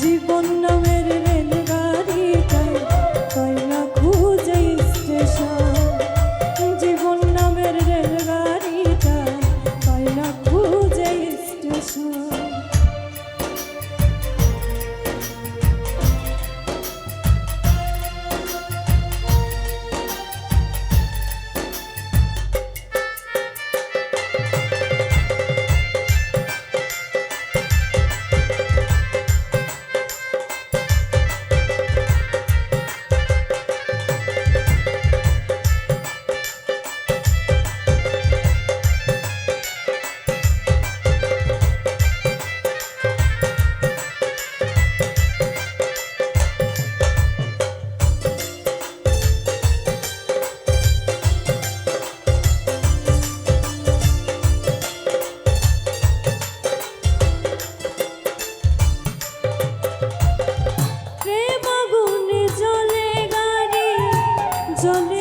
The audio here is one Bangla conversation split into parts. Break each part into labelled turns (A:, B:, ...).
A: জীবন নামে Söyle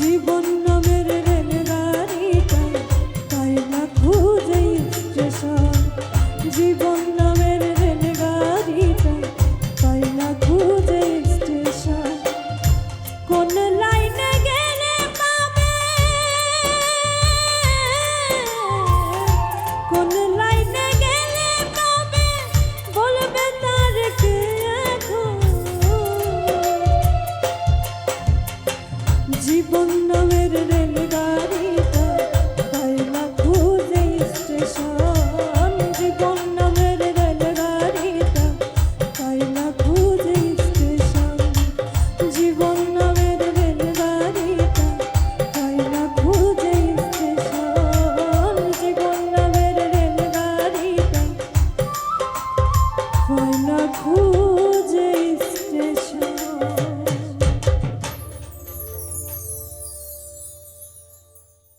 A: জীবন